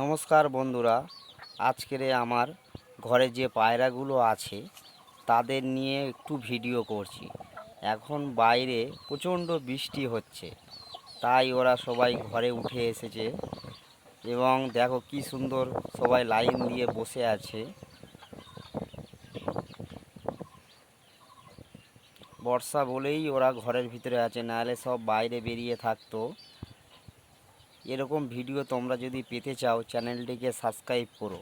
নমস্কার বন্ধুরা। আজকের আমার ঘরে যে পায়রাগুলো আছে, তাদের নিয়ে একটু ভিডিও করছি। এখন বাইরে প্রচণ্ড বৃষ্টি হচ্ছে, তাই ওরা সবাই ঘরে উঠে এসেছে এবং দেখো কি সুন্দর সবাই লাইন দিয়ে বসে আছে। বর্ষা বলেই ওরা ঘরের ভিতরে আছে, নাহলে সব বাইরে বেরিয়ে থাকতো। এরকম ভিডিও তোমরা যদি পেতে চাও চ্যানেলটিকে সাবস্ক্রাইব করো।